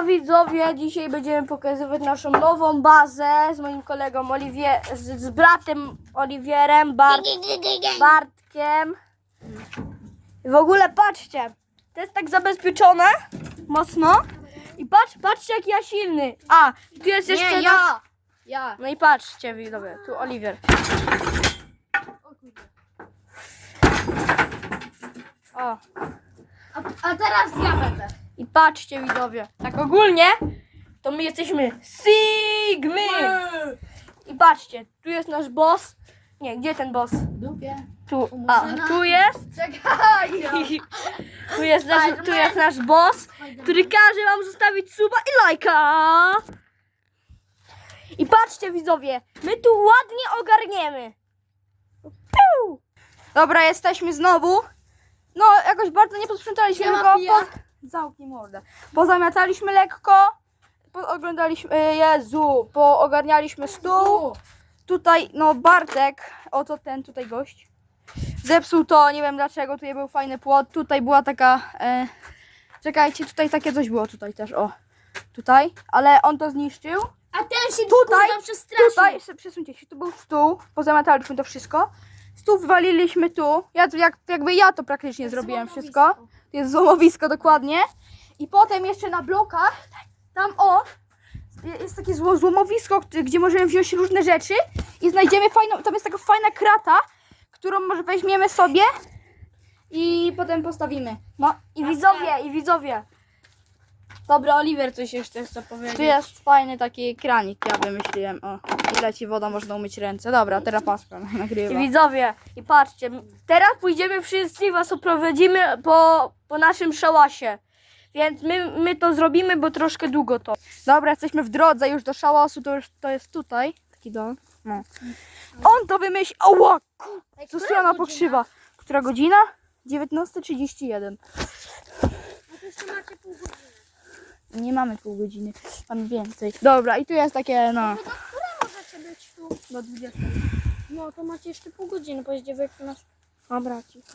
Siema widzowie, dzisiaj będziemy pokazywać naszą nową bazę z moim kolegą Oliwier, z, z bratem Oliwierem, Bart, Bartkiem. I w ogóle patrzcie, to jest tak zabezpieczone mocno. I patrz, patrzcie jak ja silny. A, tu jest jeszcze... Nie, ja! Ja. No i patrzcie widzowie, tu Oliwier. O. A, a teraz ja będę. I patrzcie widzowie, tak ogólnie to my jesteśmy Sigmy. I patrzcie, tu jest nasz boss. Nie, gdzie ten boss? Dupie. Tu, a, tu jest. Czekaj! Tu jest nasz, tu jest nasz boss, który każe wam zostawić suba i lajka. I patrzcie widzowie, my tu ładnie ogarniemy. Piu! Dobra, jesteśmy znowu. No, jakoś bardzo nie posprzątaliśmy, tylko. Zamknij mordę. Pozamiataliśmy lekko, po, oglądaliśmy, e, Jezu, poogarnialiśmy stół. Tutaj, no Bartek, oto ten tutaj gość, zepsuł to, nie wiem dlaczego, tutaj był fajny płot, tutaj była taka, e, czekajcie, tutaj takie coś było tutaj też, o, tutaj, ale on to zniszczył. A ten się Tutaj, kurwa przestraszył. Tutaj, przesuńcie się, tu był stół, pozamiataliśmy to wszystko, stół wywaliliśmy tu, ja, tu jak, jakby ja to praktycznie zrobiłem wszystko, to jest złomowisko dokładnie, i potem jeszcze na blokach, tam o, jest takie zło, złomowisko, gdzie- gdzie możemy wziąć różne rzeczy i znajdziemy fajną, tam jest taka fajna krata, którą może weźmiemy sobie i potem postawimy. No i widzowie, i widzowie. Dobra, Oliver coś jeszcze chce powiedzieć. Tu jest fajny taki kranik, ja wymyśliłem. O, i leci woda, można umyć ręce. Dobra, teraz Pascal nagrywa. I widzowie, i patrzcie, teraz pójdziemy wszyscy was oprowadzimy po, po naszym szałasie. Więc my, my to zrobimy, bo troszkę długo to. Dobra, jesteśmy w drodze już do szałasu, to już to jest tutaj. Taki dom. No. On to wymyślił. Ej, Co strona pokrzywa. Która godzina? 19.31. A to jeszcze macie pół godziny. Nie mamy pół godziny, mamy więcej. Dobra, i tu jest takie, no. No to które możecie być tu? Do 20. No to macie jeszcze pół godziny, bo jest 19. Dobra, cicho.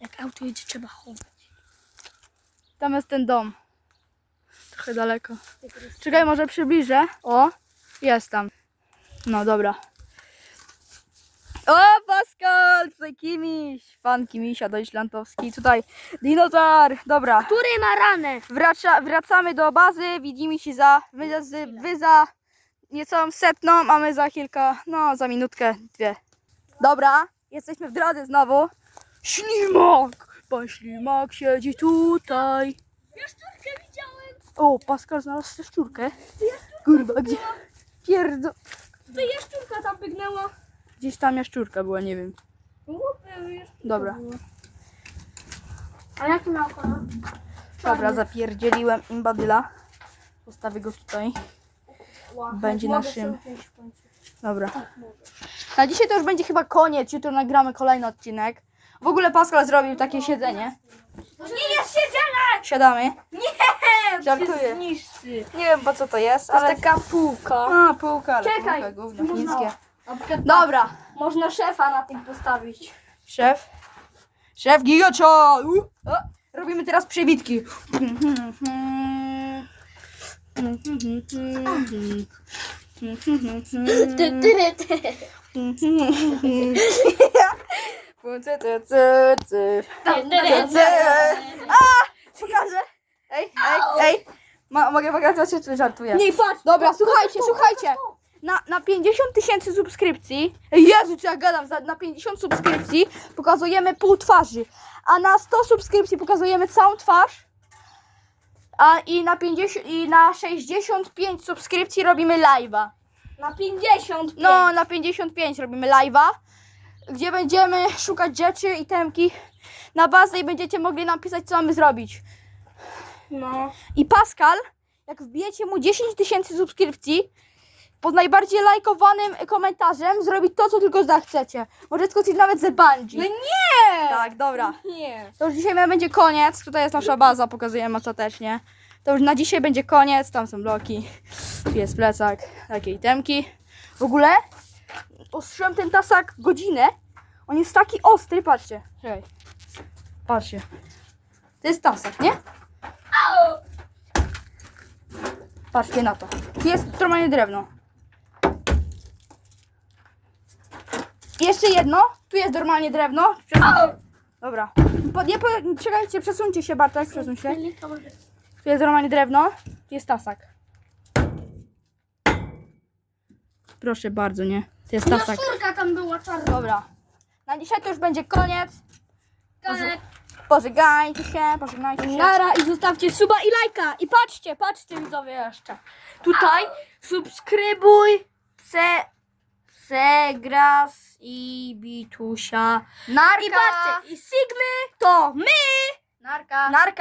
Jak auto jedzie, trzeba chować. Tam jest ten dom. Trochę daleko. Czekaj, może przybliżę. O, jest tam. No dobra. O, Pascal! Tutaj Kimiś. Pan Kimisia Deutschlandowski. Tutaj dinozaur. Dobra. Który ma ranę? Wraca, wracamy do bazy. Widzimy się za. Wy, za- wy za niecałą setną, a my za kilka. No, za minutkę, dwie. Dobra, jesteśmy w drodze znowu. Ślimak! Pan Ślimak siedzi tutaj. Jaszczurkę widziałem. O, Pascal znalazł szczurkę. Kurwa, gdzie? Pierdo... To jaszczurka tam bygnęła. Gdzieś tam jaszczurka była, nie wiem. Dobra. A jaki miał kolor? Dobra, zapierdzieliłem imbadyla. Postawię go tutaj. Będzie naszym-. Dobra. Tak. Na dzisiaj to już będzie chyba koniec. Jutro nagramy kolejny odcinek. W ogóle Pascal zrobił takie siedzenie. Nie jest siedzenie! Siadamy. Nie! Żartuję. zniszczy. Nie wiem po co to jest, To jest ale... taka półka. A, półka, ale Czekaj. półka, gówno chińskie. Przykład Dobra, Można szefa na tym postawić. szef. Szef Gigacza! U, o, Robimy teraz przebitki. Ty. A! Pokażę! Ej, ej, ej! Ma, mogę pokazać, czy żartuję? Nie patrz. Dobra, słuchajcie, słuchajcie. Na, na 50 tysięcy subskrypcji, Jezu, co ja gadam, za, na 50 subskrypcji pokazujemy pół twarzy, a na 100 subskrypcji pokazujemy całą twarz, a i na 50, i na 65 subskrypcji robimy live'a. Na 50. No, na 55 robimy live'a, gdzie będziemy szukać rzeczy i temki na bazę i będziecie mogli napisać, co mamy zrobić. No. I Pascal, jak wbijecie mu 10 tysięcy subskrypcji, pod najbardziej lajkowanym komentarzem zrobi to, co tylko zachcecie. Może skoczyć nawet ze bungee. No nie! Tak, dobra. Nie. To już dzisiaj będzie koniec. Tutaj jest nasza baza, pokazujemy ostatecznie. To już na dzisiaj będzie koniec. Tam są bloki. Tu jest plecak. Takie itemki. W ogóle ostrzyłem ten tasak godzinę. On jest taki ostry, patrzcie. Czekaj. Patrzcie. To jest tasak, nie? Patrzcie na to. Jest normalnie drewno. Jeszcze jedno. Tu jest normalnie drewno. Przesuń- Dobra. Po, nie, po, czekajcie, przesuńcie się, Bartek, przesuń się. Tu jest normalnie drewno. Tu jest tasak. Proszę bardzo, nie? To jest tasak. Tam była czarna. Dobra. Na dzisiaj to już będzie koniec. Koniec. Pożegnajcie się, pożegnajcie się. Nara i zostawcie suba i lajka. I patrzcie, patrzcie widzowie jeszcze. Tutaj subskrybuj se, Segras i Bitusia. Narka. I patrzcie, i Sigmy to my. Narka. Narka.